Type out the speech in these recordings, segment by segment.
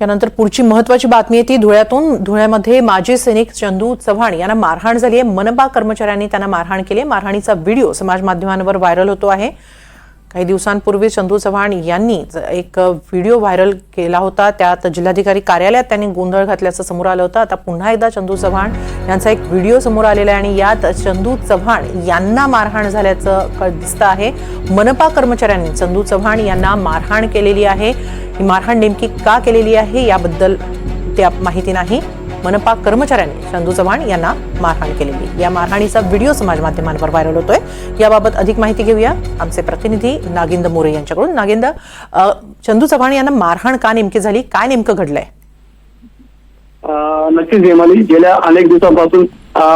यानंतर पुढची महत्वाची बातमी आहे ती धुळ्यातून. धुळ्यामध्ये माजी सैनिक चंदू चव्हाण यांना मारहाण झाली आहे. मनपा कर्मचाऱ्यांनी त्यांना मारहाण केली मारहाणीचा व्हिडिओ समाज माध्यमांवर व्हायरल होतो आहे. काही दिवसांपूर्वी चंदू चव्हाण यांनी एक व्हिडिओ व्हायरल केला होता. त्यात जिल्हाधिकारी कार्यालयात त्यांनी गोंधळ घातल्याचं समोर आलं होतं. आता पुन्हा एकदा चंदू चव्हाण यांचा एक व्हिडिओ समोर आलेला आहे आणि यात चंदू चव्हाण यांना मारहाण झाल्याचं क- दिसतं आहे. मनपा कर्मचाऱ्यांनी चंदू चव्हाण यांना मारहाण केलेली आहे. ही मारहाण नेमकी का केलेली आहे याबद्दल त्या माहिती नाही. मनपा कर्मचाऱ्यांनी चंदू चव्हाण यांना मारहाण केलेली. या मारहाणीचा व्हिडिओ समाज माध्यमांवर व्हायरल होतोय. याबाबत अधिक माहिती घेऊया. आमचे प्रतिनिधी नागेंद मोरे यांच्याकडून. नागिंद चंदू चव्हाण यांना मारहाण का नेमकी झाली? काय नेमकं घडलंय? नक्कीच हेमाली गेल्या अनेक दिवसांपासून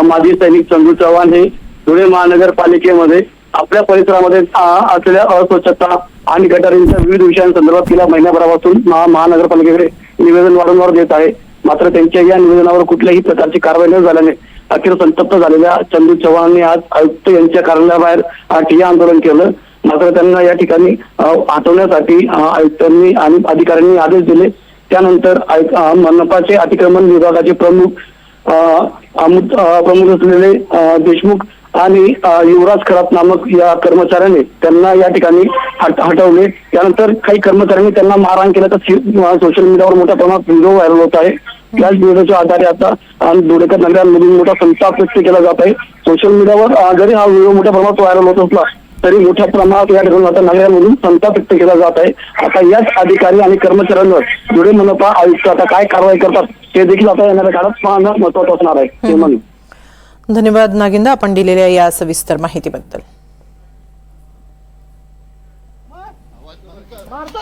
माजी सैनिक चंदू चव्हाण हे धुळे महानगरपालिकेमध्ये आपल्या परिसरामध्ये असलेल्या अस्वच्छता आणि गटारींच्या विविध विषयांसंदर्भात गेल्या महिन्याभरापासून महानगरपालिकेकडे निवेदन वारंवार देत आहे. मात्र त्यांच्या या निवेदनावर कुठल्याही प्रकारची कारवाई न झाल्याने अखेर संतप्त झालेल्या चंदू चव्हाणांनी आज आयुक्त यांच्या कार्यालयाबाहेर ठिय्या आंदोलन केलं. मात्र त्यांना या ठिकाणी हटवण्यासाठी आयुक्तांनी आणि अधिकाऱ्यांनी आदेश दिले. त्यानंतर मनपाचे अतिक्रमण विभागाचे प्रमुख प्रमुख असलेले देशमुख आणि युवराज खरात नामक या कर्मचाऱ्याने त्यांना या ठिकाणी हटवले. त्यानंतर काही कर्मचाऱ्यांनी त्यांना मारहाण केल्याचा सोशल मीडियावर मोठ्या प्रमाणात व्हिडिओ व्हायरल होत आहे. त्याच व्हिडिओच्या आधारे आता धुळेकर नगरांमधून मोठा संताप व्यक्त केला जात आहे. सोशल मीडियावर जरी हा व्हिडिओ मोठ्या प्रमाणात व्हायरल होत असला तरी मोठ्या प्रमाणात या ठिकाणी आता नगरामधून संताप व्यक्त केला जात आहे. आता याच अधिकारी आणि कर्मचाऱ्यांवर धुळे मनपा आयुक्त आता काय कारवाई करतात ते देखील आता येणाऱ्या काळात पाहणं महत्वाचं असणार आहे. हे म्हणून. धन्यवाद नागेंद आपण दिलेल्या या सविस्तर माहितीबद्दल. Marta.